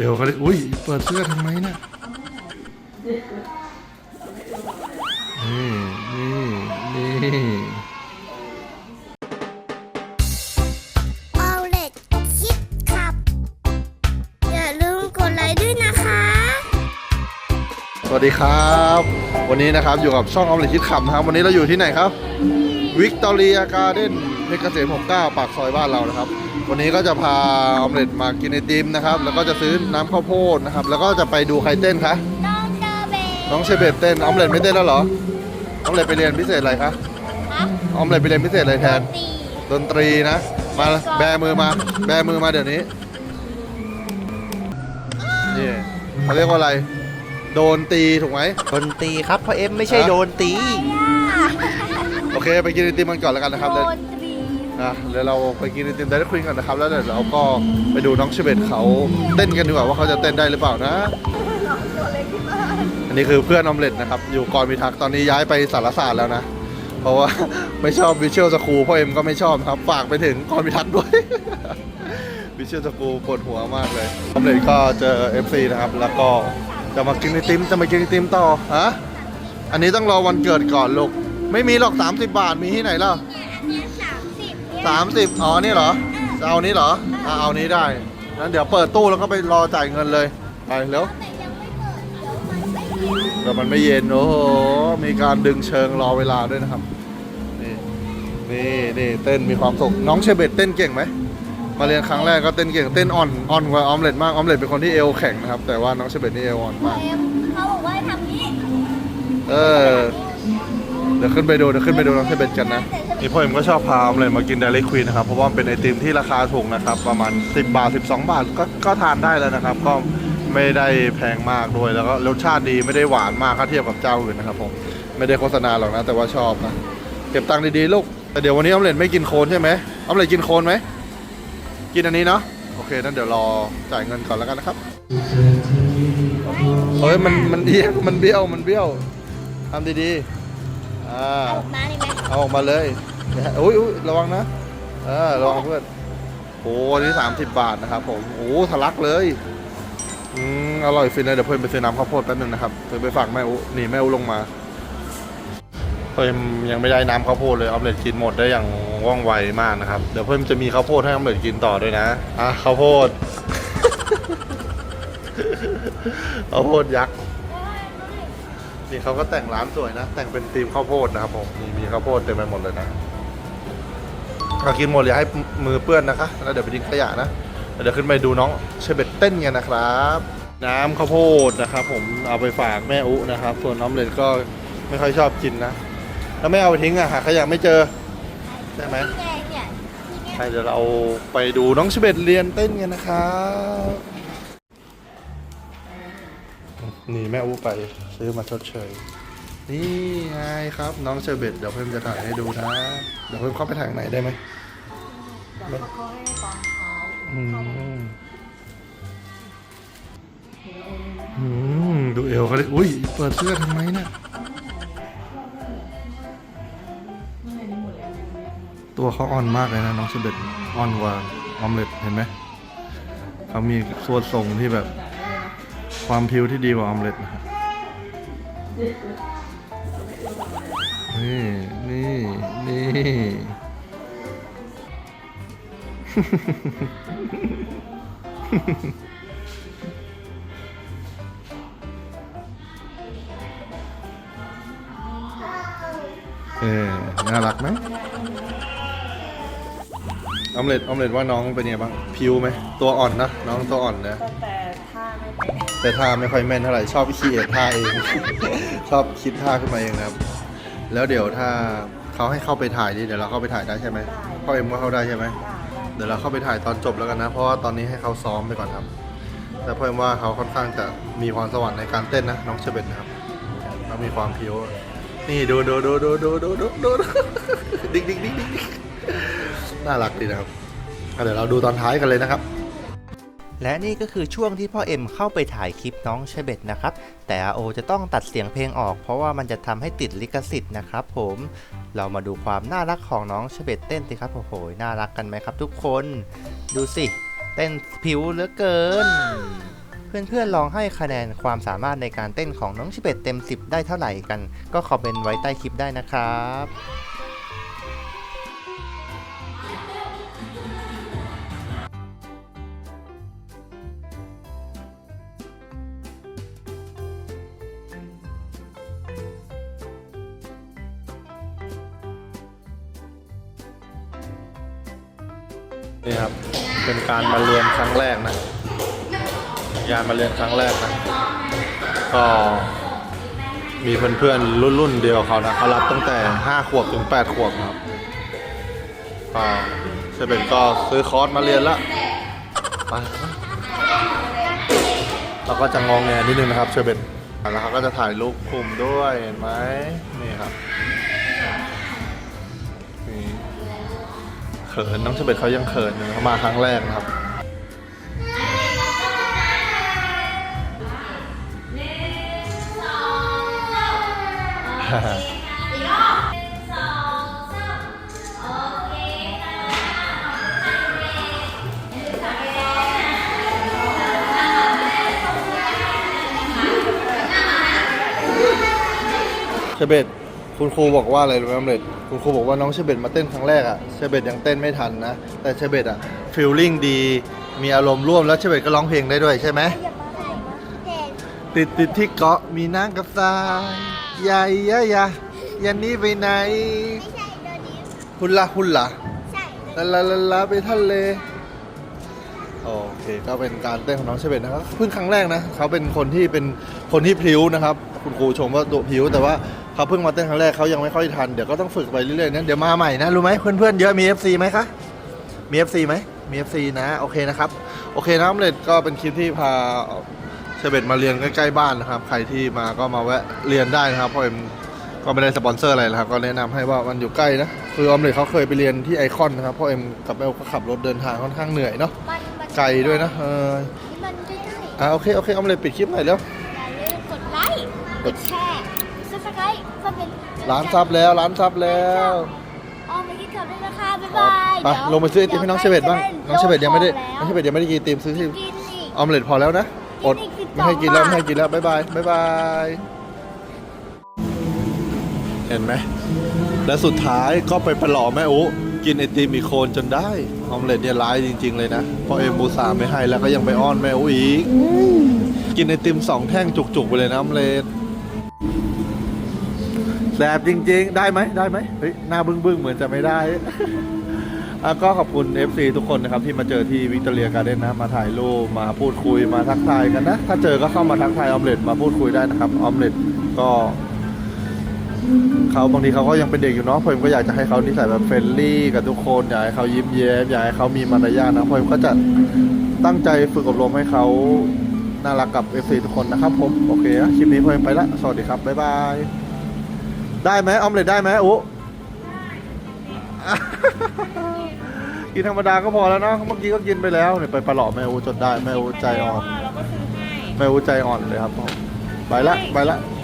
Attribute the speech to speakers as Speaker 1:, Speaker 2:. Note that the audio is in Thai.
Speaker 1: เอวเขาดิอุ้ย เปิดเสื้อทำไมน่ะนี่นี่นี่
Speaker 2: เอาเล็ดคิดขับ อย่าลืมกดไลค์ด้วยนะคะ
Speaker 1: สวัสดีครับ วันนี้นะครับอยู่กับช่องออมเล็ตคิดขำนะครับ วันนี้เราอยู่ที่ไหนครับ วิกตอเรียการ์เด้นเพชรเกษม69ปากซอยบ้านเรานะครับ วันนี้ก็จะพาออมเล็ตมากินไอติมนะครับ แล้วก็จะซื้อน้ำข้าวโพดนะครับ แล้วก็จะไปดูใครเต้นคะ
Speaker 2: น้องเดอเบ
Speaker 1: น้องเชเบตเต้นออมเล็ตไม่เต้นแล้วเหรอออมเล็ตไปเรียนพิเศษอะไรคะ
Speaker 2: ฮะ
Speaker 1: ออมเล็ตไปเรียนพิเศษอะไรแทน
Speaker 2: ตี
Speaker 1: ดนตรีนะ มาแบมือมา แบมือมาเดี๋ยวนี้นี่เขาเรียกว่าอะไร โดนตีถูกไหม
Speaker 3: โดนตีครับเพราะเอ็มไม่ใช่
Speaker 1: ฮะ
Speaker 3: โดนตี
Speaker 1: โอเค ไปกินไอติมกันก่อนแล้วกันนะครับ
Speaker 2: โด
Speaker 1: เดี๋ยวน
Speaker 2: ตรี
Speaker 1: นะเดี๋ยวเราไปกินไอติมได้คุยกันนะครับ แล้วเดี๋ยวเราก็ไปดูน้องเชเบตเขาเต้นกันดีกว่าว่าเขาจะเต้นได้หรือเปล่านะ อันนี้คือเพื่อนออมเล็ตนะครับ อยู่กรพิทักตอนนี้ย้ายไปสารศาสตร์แล้วนะ เพราะว่าไม่ชอบวิชวลสคูลพ่อเอ็มก็ไม่ชอบครับฝากไปถึงกรพิทักด้วยวิชวลสคูลปวดหัวมากเลยออมเล็ตก็เจอ FC นะครับแล้วก็จะมากินไอติมจะมากินไอติมต่อฮะอันนี้ต้องรอวันเกิดก่อนลูกไม่มีหรอก 30 บาทมีที่ไหนล่ะ
Speaker 2: อันนี้สา สิบเนี่ย
Speaker 1: สามสิบอ๋อนี่เหรอจะเอานี้เหรออะเอานี้ได้งั้นเดี๋ยวเปิดตู้แล้วก็ไปรอจ่ายเงินเลย ไปเร็ว
Speaker 2: แต่ยังไม่เปิดเดี๋ยวมันไม่เย็น
Speaker 1: เดี๋ยวมันไม่เย็นโอ้โหมีการดึงเชิงรอเวลาด้วยนะครับ นี่นี่นี่เต้นมีความสุขน้องเชเบตเต้นเก่งไหมมาเรียนครั้งแรกก็เต้นเก่งเต้นอ่อนอ่อนกว่าออมเล็ตมากออมเล็ตเป็นคนที่เอวแข็งนะครับแต่ว่าน้องเชเบตนี่เอวอ่อนมาก
Speaker 2: เอ็มเขาบอกว่าทำนี้
Speaker 1: เออเดี๋ยวขึ้นไปดูเดี๋ยวขึ้นไปดูน้องเชเบตกันนะ นี่พ่อเอ็มก็ชอบพาออมเลยมากินเดลิควีนนะครับ เพราะว่ามันเป็นไอติมที่ราคาถูกนะครับ ประมาณ 10 บาท 12 บาทก็ก็ทานได้แล้วนะครับ ก็ไม่ได้แพงมากด้วยแล้วก็รสชาติดีไม่ได้หวานมากถ้าเทียบกับเจ้าอื่นนะครับผมไม่ได้โฆษณาหรอกนะ แต่ว่าชอบนะเก็บตังค์ดีๆลูกแต่เดี๋ยววันนี้ออมเล็ตไม่กินโคนใช่ไหมออมเล็ตกินโคนไหมกินอันนี้เนาะโอเคนั้นเดี๋ยวรอจ่ายเงินก่อนแล้วกันนะครับเฮ้ยมันมันเอียงมันเบี้ยวมันเบี้ยวทำดีๆอ่า
Speaker 2: เอาออกมาได้ไหม
Speaker 1: เอาออกมาเลย นะอุ้ยอุ้ยระวังนะ เออระวังเพื่อนโอ้อันนี้สามสิบบาทนะครับผมโอ้ทะลักเลยอืมอร่อยฟินเลยเดี๋ยวเพื่อนไปซื้อน้ำข้าวโพดแป๊บนึงนะครับเพื่อนไปฝากแม่อุนี่แม่อุลงมาเพื่อนยังไม่ได้น้ำข้าวโพดเลยออมเล็ตกินหมดได้อย่างว่องไวมากนะครับเดี๋ยวเพื่อนจะมีข้าวโพดให้ออมเล็ตกินต่อด้วยนะอะข้าวโพด ข้าวโพดยักษ์นี่เขาก็แต่งร้านสวยนะ แต่งเป็นธีมข้าวโพดนะครับผมมีมีข้าวโพดเต็มไปหมดเลยนะ เอากินหมดอย่าให้มือเปื้อนนะคะ แล้วเดี๋ยวไปทิ้งขยะนะ เดี๋ยวขึ้นไปดูน้องเชเบตเต้นกันนะครับ น้ำข้าวโพดนะครับ ผมเอาไปฝากแม่อุนะครับ ส่วนน้องเลนก็ไม่ค่อยชอบกินนะ แล้วไม่เอาไปทิ้งอะหาขยะไม่เจอใช่ไหมใช่เดี๋ยวเราไปดูน้องเชเบตเรียนเต้นกันนะครับนี่แม่อู้ไปซื้อมาชดเชย นี่ไงครับน้องเชอร์เบตเดี๋ยวเพิ่มจะถ่ายให้ดูนะ เดี๋ยวเพิ่มเข้าไปถ่ายไหนได้ไหมอืมอืมดูเอวเขาดิอุ้ยเปิดเสื้อทำไมเนี่ยตัวเขาอ่อนมากเลยนะน้องเชอร์เบตอ่อนกว่าออมเล็ตเห็นไหมเขามีส่วนทรงที่แบบ ความผิวที่ดีกว่าออมเล็ตนะครับ นี่นี่นี่เออน่ารักไหมออมเล็ตออมเล็ตว่าน้องเป็นไงบ้างผิวไหมตัวอ่อนนะน้องตัวอ่อนนะแต่ท่าไม่ค่อยแม่นเท่าไหร่ชอบขี้เอทท่าเอง ชอบคิดท่าขึ้นมาเองนะครับ แล้วเดี๋ยวถ้าเขาให้เข้าไปถ่ายดิเดี๋ยวเราเข้าไปถ่ายได้ใช่ไหมพ่อเอ็มก็เข้าได้ใช่ไหมเดี๋ยวเราเข้าไปถ่ายตอนจบแล้วกันนะ เพราะว่าตอนนี้ให้เขาซ้อมไปก่อนครับ แต่พ่อเอ็มว่าเขาค่อนข้างจะมีพรสวรรค์ในการเต้นนะน้องเชเบตนะครับแล้วมีความพิ้วนี่ดูดูดูดูดูดูดูดูดูดิ๊กดิ๊กดิ๊กดิ๊กดิ๊กน่ารักดีนะครับอะเดี๋ยวเราดูตอนท้ายกันเลยนะครับ
Speaker 3: และนี่ก็คือช่วงที่พ่อเอ็มเข้าไปถ่ายคลิปน้องเชเบตนะครับ แต่อาโอจะต้องตัดเสียงเพลงออก เพราะว่ามันจะทำให้ติดลิขสิทธิ์นะครับผม เรามาดูความน่ารักของน้องเชเบตเต้นสิครับโอ้โหน่ารักกันไหมครับทุกคน ดูสิ เต้นผิวเหลือเกิน เพื่อนๆลองให้คะแนนความสามารถในการเต้นของน้องชิเบตเต็ม 10 ได้เท่าไหร่กัน ก็คอมเมนต์ไว้ใต้คลิปได้นะครับ
Speaker 1: นี่ครับ เป็นการมาเรียนครั้งแรกนะการมาเรียนครั้งแรกนะก็มีเพื่อนๆรุ่นรุ่นเดียวเขานะเขารับตั้งแต่ 5 ขวบถึง 8 ขวบครับก็เชเบนก็ซื้อคอร์สมาเรียนละไปเราก็จะงองแงนิดนึงนะครับเชเบนแล้วเขาก็จะถ่ายรูปกลุ่มด้วยเห็นไหมนี่ครับ เขินน้องเชเบตเขายังเขินอยู่เขามาครั้งแรกนะครับ เชเบต คุณครูบอกว่าอะไรรู้ไหมออมเล็ตคุณครูบอกว่าน้องเชเบตมาเต้นครั้งแรกอะเชเบตยังเต้นไม่ทันนะ แต่เชเบตอะฟีลลิ่งดี มีอารมณ์ร่วมแล้วเชเบตก็ร้องเพลงได้ด้วยใช่ไหม
Speaker 2: อย่ามาถ่ายนะเด็ก
Speaker 1: ติดติดที่เกาะมีน้ำกับทรายใหญ่ยะยะยันนี้ไปไหน
Speaker 2: ไม่ใช่เดี๋ยวนี้
Speaker 1: ฮุลลาฮุลลา
Speaker 2: ใช่
Speaker 1: ลาลาลาลาไปทะเลโอเคก็เป็นการเต้นของน้องเชเบตนะครับเพิ่งครั้งแรกนะเขาเป็นคนที่เป็นคนที่พลิ้วนะครับ คุณครูชมว่าตัวพลิ้วแต่ว่า เขาเพิ่งมาเต้นครั้งแรกเขายังไม่ค่อยทันเดี๋ยวก็ต้องฝึกไปเรื่อยๆนะเดี๋ยวมาใหม่นะรู้ไหมเพื่อนๆเยอะมี FC ไหมคะมี FC ไหมมี FC นะโอเคนะครับโอเคนะออมเล็ตก็เป็นคลิปที่พาเชเบตมาเรียนใกล้ๆบ้านนะครับ ใครที่มาก็มาแวะเรียนได้นะครับเพราะเอ็มก็ไม่ได้สปอนเซอร์อะไรนะครับก็แนะนำให้ว่ามันอยู่ใกล้นะคือออมเล็ตเขาเคยไปเรียนที่ไอคอนนะครับเพราะเอ็มกับแอลก็ขับรถเดินทางค่อนข้างเหนื่อยเนาะ
Speaker 2: มันมัน
Speaker 1: ไกลด้วยนะเออ
Speaker 2: นี่มันใกล้ๆ
Speaker 1: อ่าโอเคโอเคออมเล็ตปิดคลิปหน่อยแล้ว
Speaker 2: อย่าลืมกดไลค์กดแชร์ซับสไครต์เพื่อเป็น
Speaker 1: ร้านซับแล้วร้านซับแล้ว
Speaker 2: ออมไปกินข้าวด้วยนะคะบ๊าย
Speaker 1: ครับ
Speaker 2: บาย
Speaker 1: ไป
Speaker 2: เดี๋ยว
Speaker 1: ลงไปซื้อไอติมให้น้องเชเบตบ้างน้องเชเบตยังไม่ได้น้องเชเบตยังไม่ได้กินไอติมซื้อที่
Speaker 2: กินอีก
Speaker 1: ออมเล็ตพอแล้วนะอด
Speaker 2: กินอีก
Speaker 1: ไม่ให้กินแล้ว
Speaker 2: 12
Speaker 1: ไม่ให้กินแล้วบ๊ายบายบ๊ายบายเห็นไหมและสุดท้ายก็ไปประหลอมแม่อุกินไอติมอีกโคนจนได้ออมเล็ตเนี่ยร้ายจริง ๆ เลยนะเพราะเอ็มบูสาไม่ให้แล้วก็ยังไปอ้อนแม่อุอีกกินไอติมสองแท่งจุกๆไปเลยนะออมเล็ต แสบจริง ๆ ได้ไหมได้ไหมเฮ้ยหน้าบึ้งๆเหมือนจะไม่ได้ ก็ขอบคุณ FC ทุกคนนะครับ ที่มาเจอที่วิกตอเรียการ์เด้นนะมาถ่ายรูปมาพูดคุยมาทักทายกันนะ ถ้าเจอก็เข้ามาทักทายออมเล็ตมาพูดคุยได้นะครับออมเล็ตก็เขาบางทีเขาก็ยังเป็นเด็กอยู่เนาะผมก็อยากจะให้เขานิสัยแบบเฟรนลี่กับทุกคนอยากให้เขายิ้มแย้มอยากให้เขามีมารยาทนะผมก็จะตั้งใจฝึกอบรมให้เขาน่ารักกับ FC ทุกคนนะครับผม โอเคนะคลิปนี้ผมไปละ สวัสดีครับ บ๊ายบาย ได้ไหมออมเล็ตได้ไหมอุ๊กินธรรมดาก็พอแล้วเนาะเมื่อกี้ก็กินไปแล้วเนี่ยไปประหลอมแม่อูจนได้แม่อูใจอ่อน
Speaker 4: เราก็ซื้อให้
Speaker 1: แม่อูใจอ่อนเลยครับผมไปละไปละ
Speaker 4: ไ